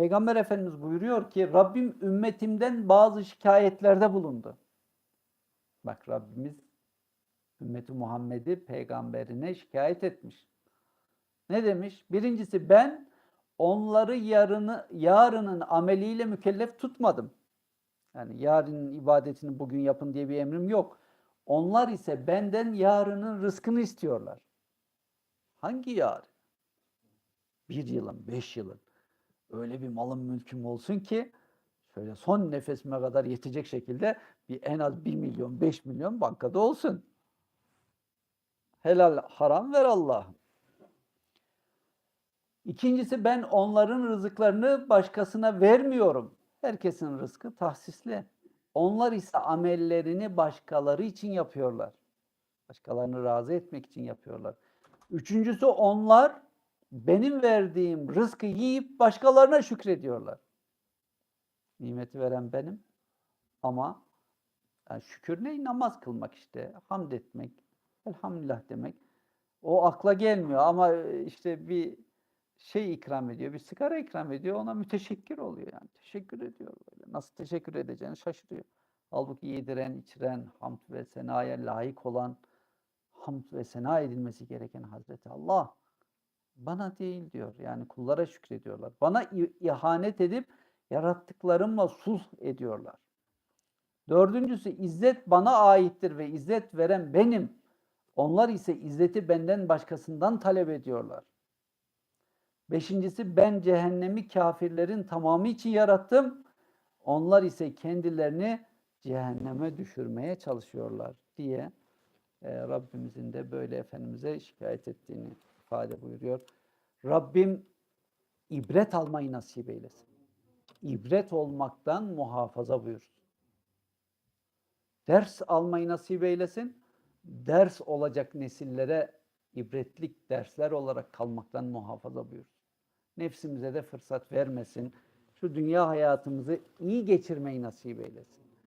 Peygamber Efendimiz buyuruyor ki Rabbim ümmetimden bazı şikayetlerde bulundu. Bak Rabbimiz ümmeti Muhammed'i peygamberine şikayet etmiş. Ne demiş? Birincisi ben onları yarını, yarının ameliyle mükellef tutmadım. Yani yarının ibadetini bugün yapın diye bir emrim yok. Onlar ise benden yarının rızkını istiyorlar. Hangi yarın? Bir yılın, beş yılın. Öyle bir malım mülküm olsun ki şöyle son nefesime kadar yetecek şekilde bir en az bir milyon, beş milyon bankada olsun. Helal haram ver Allah'ım. İkincisi ben onların rızıklarını başkasına vermiyorum. Herkesin rızkı tahsisli. Onlar ise amellerini başkaları için yapıyorlar. Başkalarını razı etmek için yapıyorlar. Üçüncüsü onlar benim verdiğim rızkı yiyip başkalarına şükrediyorlar. Nimeti veren benim ama yani şükür ne? Namaz kılmak işte. Hamd etmek. Elhamdülillah demek. O akla gelmiyor ama e, işte bir şey ikram ediyor, bir sigara ikram ediyor, ona müteşekkir oluyor yani. Teşekkür ediyor böyle. Nasıl teşekkür edeceğini şaşırıyor. Halbuki yediren, içiren, hamd ve senaya layık olan, hamd ve sena edilmesi gereken Hazreti Allah bana değil diyor. Yani kullara şükrediyorlar. Bana ihanet edip yarattıklarımla sulh ediyorlar. Dördüncüsü izzet bana aittir ve izzet veren benim. Onlar ise izzeti benden başkasından talep ediyorlar. Beşincisi ben cehennemi kafirlerin tamamı için yarattım. Onlar ise kendilerini cehenneme düşürmeye çalışıyorlar diye e, Rabbimizin de böyle Efendimiz'e şikayet ettiğini ifade buyuruyor. Rabbim ibret almayı nasip eylesin. İbret olmaktan muhafaza buyursun. Ders almayı nasip eylesin. Ders olacak nesillere ibretlik dersler olarak kalmaktan muhafaza buyursun. Nefsimize de fırsat vermesin. Şu dünya hayatımızı iyi geçirmeyi nasip eylesin.